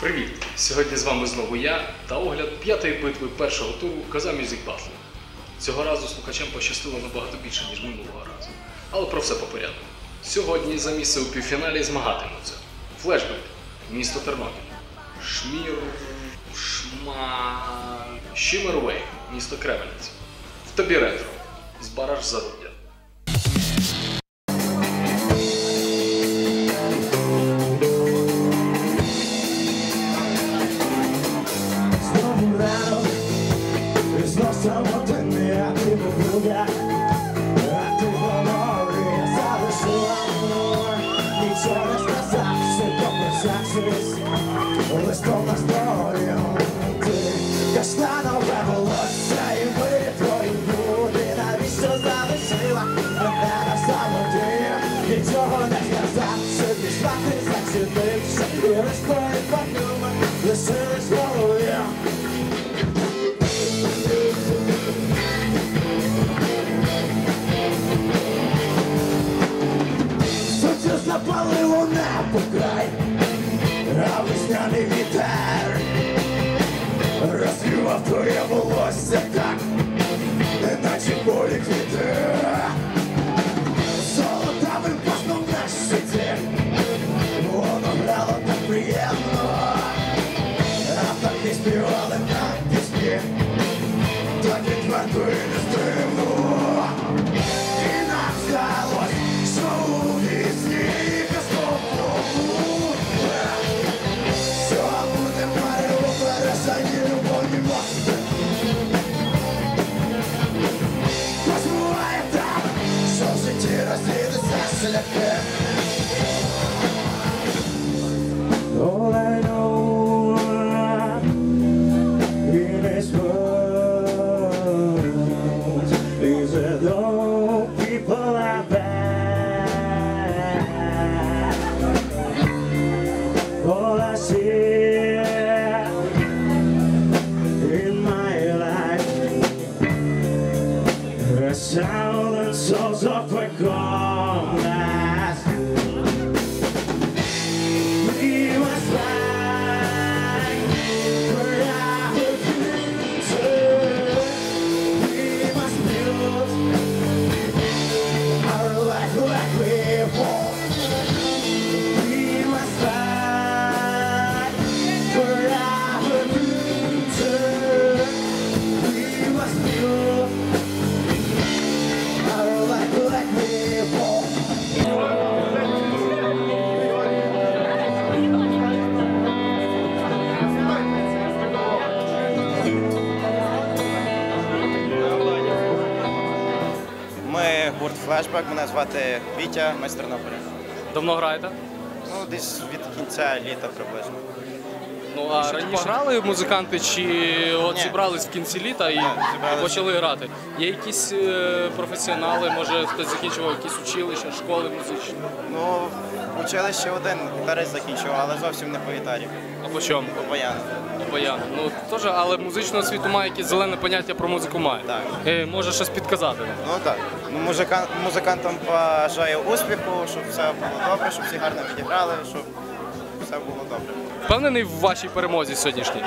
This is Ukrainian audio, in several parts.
Привіт! Сьогодні з вами знову я та огляд п'ятої битви першого туру Коза Music Battle. Цього разу слухачам пощастило набагато більше, ніж минулого разу. Але про все по порядку. Сьогодні за місце у півфіналі змагатимуться Флешбек, місто Тернопіль, Шмір. Шма. Шімервей, місто Кременець. В тобі ретро. З Бараж Заруддя. Нічого не сказав, що пішла ти зацінився, і розповідь подумай, лишились голові. Сонце запалило небо край, а вітер розвівав твоє волосся так, неначе полі квіти. select care. Флешбек, мене звати Вітя, ми з Тернополя. Давно граєте? Ну, десь від кінця літа приблизно. А раніше грали музиканти чи от Ні. зібрались в кінці літа і зібрались. почали грати? Є якісь е, професіонали, може хтось закінчував якісь училища, школи музичні? Ну, училище один гітарист закінчив, але зовсім не по гітарі, А по чому? по баяну. Баян. Ну теж, але музичного світу має якесь зелене поняття про музику має. Так. Е, може щось підказати. Ну так. Ну, музикан, музикантам бажаю успіху, щоб все було добре, щоб всі гарно відіграли, щоб все було добре. Впевнений в вашій перемозі сьогоднішній?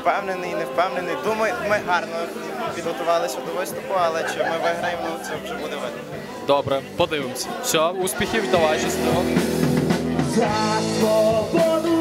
Впевнений, не впевнений. Думаю, ми гарно підготувалися до виступу, але чи ми виграємо, це вже буде видно. Добре, подивимося. Все, успіхів, давай, щасливо. За свободу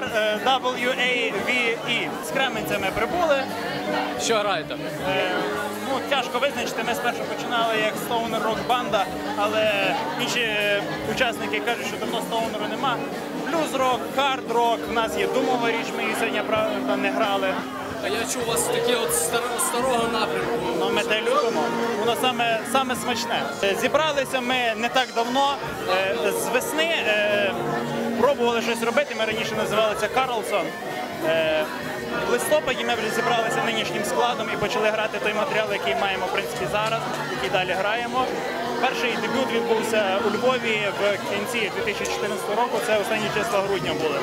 S-H-I-M-M-E-R-W-A-V-E. З Кременця ми прибули. Що граєте? Е, ну, тяжко визначити. Ми спершу починали як стоунер рок банда, але інші е, учасники кажуть, що давно стоунеру нема. Блюз рок, хард рок, в нас є думова річ, ми її сьогодні правда не грали. А я чув у вас такі от старого, напрямку. Ну, ми те любимо. Воно саме, саме смачне. Е, Зібралися ми не так давно. Е, З весни е, пробували щось робити. Ми раніше називали це Карлсон. Е, В листопаді ми вже зібралися нинішнім складом і почали грати той матеріал, який маємо в принципі зараз, який далі граємо. Перший дебют відбувся у Львові в кінці 2014 року. Це останні числа грудня були.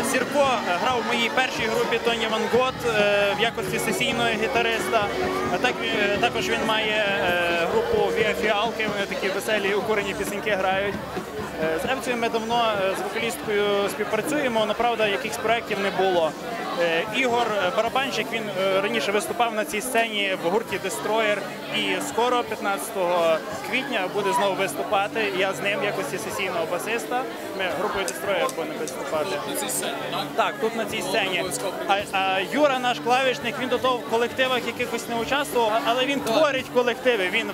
Е, Сірко грав в моїй першій групі Тоні Ван Гот е, в якості сесійного гітариста. Так, також він має групу Віа Фіалки, вони такі веселі укурені пісеньки грають. Е, З Евцею ми давно е, з вокалісткою співпрацюємо, але правда якихось проєктів не було. Е, Ігор Барабанщик він раніше виступав на цій сцені в гурті Destroyer і скоро, 15 квітня, буде знову виступати. Я з ним в якості сесійного басиста. Ми групою Destroyer будемо виступати. На цій сцені, так? Так, тут на цій сцені. А, а Юра, наш клавішник, він до того в колективах якихось не участвував, але він творить колективи. Він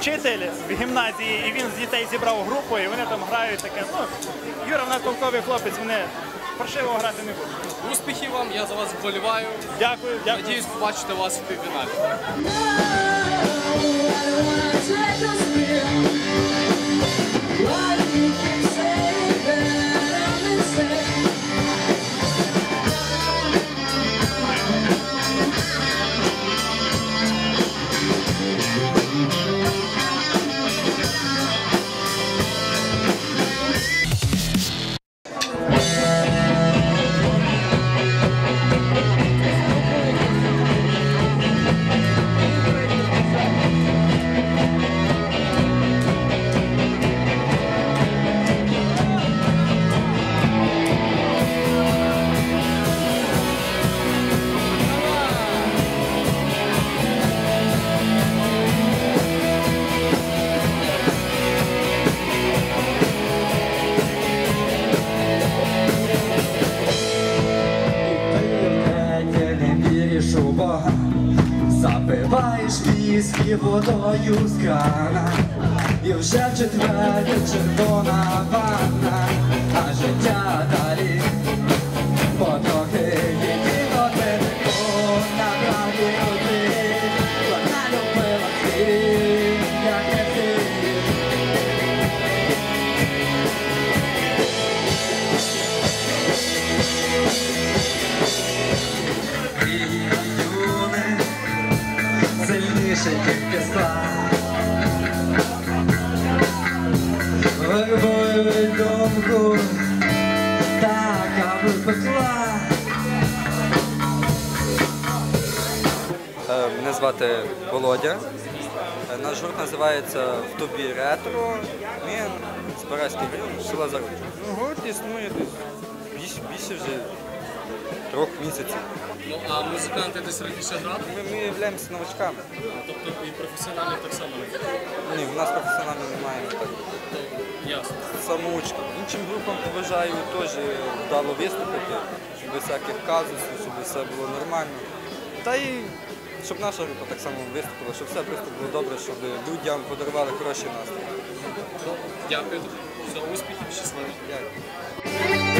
вчитель в гімназії, і він з дітей зібрав групу, і вони там грають таке. Ну, Юра в нас толковий хлопець, вони паршиво грати не будуть. Успіхів вам, я за вас вболіваю. Дякую, дякую. Надіюсь побачити вас в півфіналі. Бога, запиваєш віскі водою з крана, і вже в четверте червона ванна, а життя далі тільки скла. Вербою думку, так аби Мене звати Володя. Е, Наш гурт називається В тобі ретро. Він з Параський район, села Зарудь. Ну, гурт існує десь більше вже трьох місяців. Ну а музиканти десь раніше грали? Ми, ми являємося новачками. Тобто і професіонально так само не Ні, у нас професіонально немає. ми Так. ясно. Самоучки. Іншим групам побажаю теж вдало виступити, щоб без всяких казусів, щоб все було нормально. Та й щоб наша група так само виступила, щоб все просто було добре, щоб людям подарували хороші настрій. Дякую. Все, успіхів, щасливо. Дякую.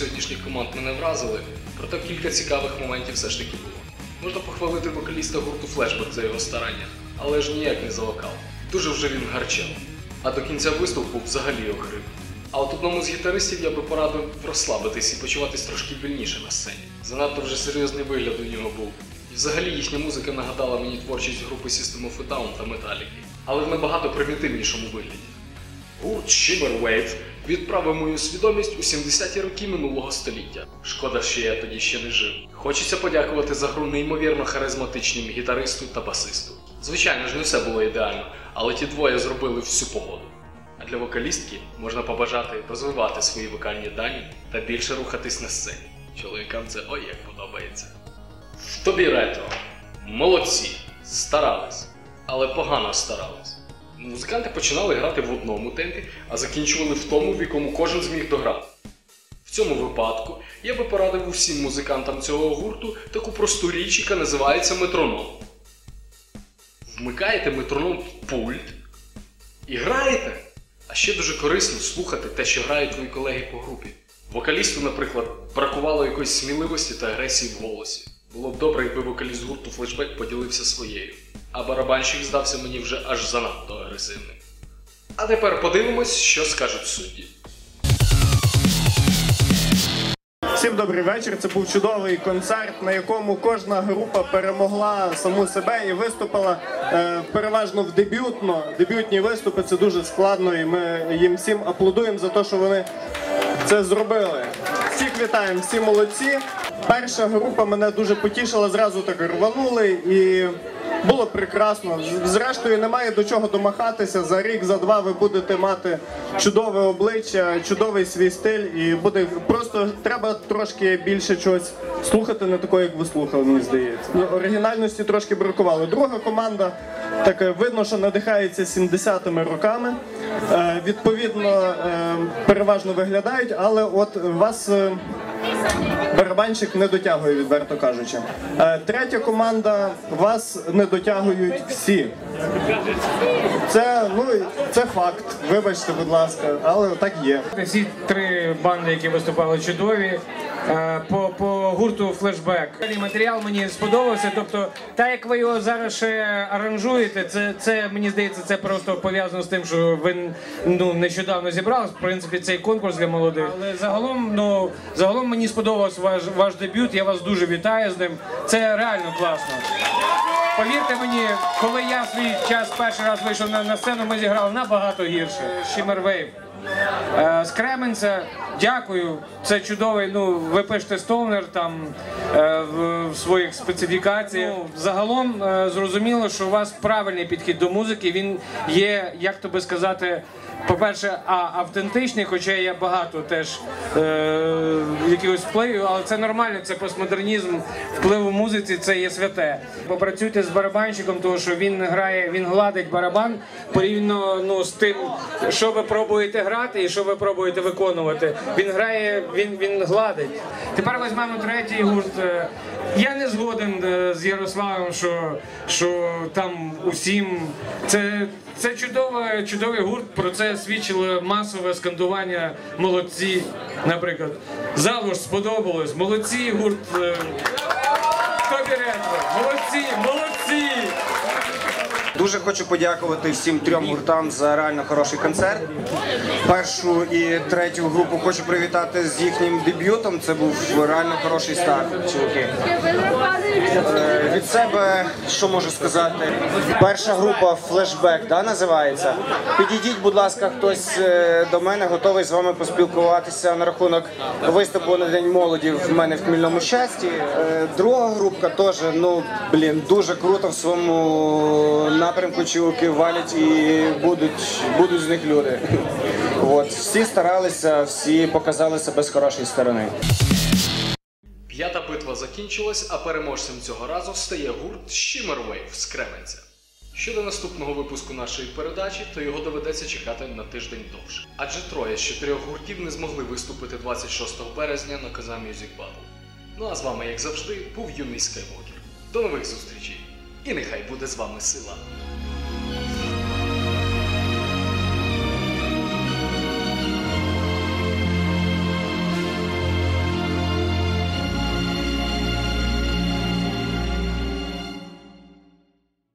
Сьогоднішніх команд мене вразили, проте кілька цікавих моментів все ж таки було. Можна похвалити вокаліста гурту Флешбек за його старання, але ж ніяк не за вокал. Дуже вже він гарчав. А до кінця виступу взагалі охрип. А от одному з гітаристів я би порадив розслабитись і почуватись трошки вільніше на сцені. Занадто вже серйозний вигляд у нього був. І взагалі їхня музика нагадала мені творчість групи System of a Down та Metallica, але в набагато примітивнішому вигляді. Гурт Shimmer відправив мою свідомість у 70-ті роки минулого століття. Шкода, що я тоді ще не жив. Хочеться подякувати за гру неймовірно харизматичним гітаристу та басисту. Звичайно ж, не все було ідеально, але ті двоє зробили всю погоду. А для вокалістки можна побажати розвивати свої вокальні дані та більше рухатись на сцені. Чоловікам це ой як подобається. В тобі ретро. Молодці, старались, але погано старались. Музиканти починали грати в одному темпі, а закінчували в тому, в якому кожен зміг дограти. В цьому випадку я би порадив усім музикантам цього гурту таку просту річ, яка називається метроном. Вмикаєте метроном в пульт і граєте. А ще дуже корисно слухати те, що грають твої колеги по групі. Вокалісту, наприклад, бракувало якоїсь сміливості та агресії в голосі. Було б добре, якби вокаліст гурту флешбек поділився своєю. А барабанщик здався мені вже аж занадто агресивним. А тепер подивимось, що скажуть судді. Всім добрий вечір. Це був чудовий концерт, на якому кожна група перемогла саму себе і виступила е, переважно в дебютно. Дебютні виступи це дуже складно, і ми їм всім аплодуємо за те, що вони це зробили. Всіх вітаємо, всі молодці. Перша група мене дуже потішила, зразу так рванули і. Було прекрасно. Зрештою, немає до чого домахатися. За рік, за два ви будете мати чудове обличчя, чудовий свій стиль, і буде просто треба трошки більше чогось слухати, не такого, як ви слухали, мені здається. Ну, оригінальності трошки бракувало. Друга команда так е, видно, що надихається 70-ми роками. Е, відповідно, е, переважно виглядають, але от вас. Барабанщик не дотягує, відверто кажучи. Е, Третя команда вас не дотягують всі. Це ну це факт. Вибачте, будь ласка, але так є. Всі три банди, які виступали, чудові. Е, По, по гурту флешбек. Матеріал мені сподобався. Тобто, так як ви його зараз ще аранжуєте, це, це мені здається, це просто пов'язано з тим, що ви ну нещодавно зібрались. В принципі, цей конкурс для молодих. Але загалом, ну загалом мені сподобався ваш ваш дебют. Я вас дуже вітаю з ним. Це реально класно. Повірте мені, коли я свій час перший раз вийшов на, на сцену, ми зіграли набагато гірше. Е, З Кременця, дякую. Це чудовий. Ну, ви пишете Стоунер там е, в, в своїх специфікаціях. Ну, загалом е, зрозуміло, що у вас правильний підхід до музики. Він є, як то би сказати, по-перше, а автентичний, хоча є багато теж е, якихось впливів, але це нормально, це постмодернізм, вплив у музиці, це є святе. Попрацюйте з барабанщиком, тому що він грає, він гладить барабан порівняно ну, з тим, що ви пробуєте грати і що ви пробуєте виконувати. Він грає, він, він гладить. Тепер візьмемо третій гурт. Е, Я не згоден е, з Ярославом, що, що там усім це. Це чудовий, чудовий гурт. Про це свідчило масове скандування молодці. Наприклад, залу ж сподобалось. Молодці, гурт. е, ретро. Молодці, молодці. Дуже хочу подякувати всім трьом гуртам за реально хороший концерт. Першу і третю групу хочу привітати з їхнім дебютом. Це був реально хороший старт, чуваки. Е, Від себе що можу сказати? Перша група флешбек да, називається. Підійдіть, будь ласка, хтось е, до мене готовий з вами поспілкуватися на рахунок виступу на день молоді в мене в Хмільному щасті. Е, Друга групка теж, ну блін, дуже круто в своєму напрямку чуваки валять і будуть, будуть з них люди. От всі старалися, всі показали себе з хорошої сторони. П'ята битва закінчилась, а переможцем цього разу стає гурт Shimmer Wave з Кременця. Щодо наступного випуску нашої передачі, то його доведеться чекати на тиждень довше. Адже троє з чотирьох гуртів не змогли виступити 26 березня на Каза Music Battle. Ну а з вами, як завжди, був юний Скайвокер. До нових зустрічей! І нехай буде з вами сила!